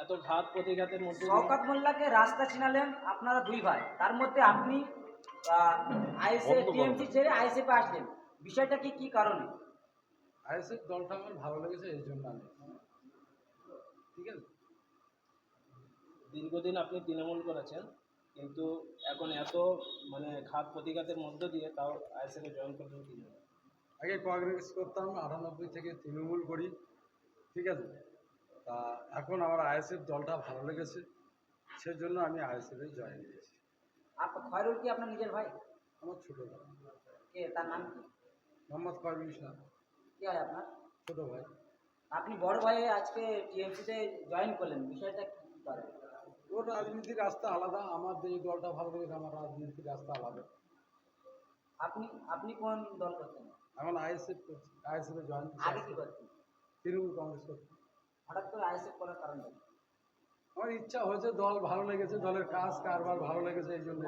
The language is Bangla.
এত ঘাত প্রতিঘাতের মধ্যে শওকত মোল্লাকে রাস্তা চিনালেন আপনারা দুই ভাই। তার মধ্যে আপনি আইএসএ টিএমসি ছেড়ে আইএসএফে আসলেন। বিষয়টা কি কি কারণে? আইএসএফ দলটা আমার ভালো লেগেছে এই জন্য আমি। ঠিক আছে? দীর্ঘদিন আপনি তৃণমূল করেছেন কিন্তু এখন এত মানে ঘাত প্রতিঘাতের মধ্য দিয়ে তাও আইএসএফে জয়েন করলেন কি জন্য? আগে কংগ্রেস করতাম আটানব্বই থেকে তৃণমূল করি। ঠিক আছে? তা এখন আমার আইএসএফ দলটা ভালো লেগেছে সেজন্য আমি আইএসএফে জয়েন দিয়েছি আপনার খয়রুল কি আপনার নিজের ভাই? আমার ছোটো ভাই। কে তার নাম কি? মোহাম্মদ খয়রুল ইসলাম। কি হয় আপনার? ছোটো ভাই। আপনি বড় ভাই আজকে টিএমসিতে জয়েন করলেন বিষয়টা কি কি ওর রাজনীতির রাস্তা আলাদা আমার যে দলটা ভালো লেগেছে আমার রাজনীতির রাস্তা আলাদা। আপনি আপনি কোন দল করতেন? এখন আইএসএফ করছি আইএসএফে জয়েন আগে কি করতেন? তৃণমূল কংগ্রেস করছি। হঠাৎ করে আইএসএফ করার কারণ? আমার ইচ্ছা হয়েছে দল ভালো লেগেছে, দলের কাজ কারবার ভালো লেগেছে, এই জন্য।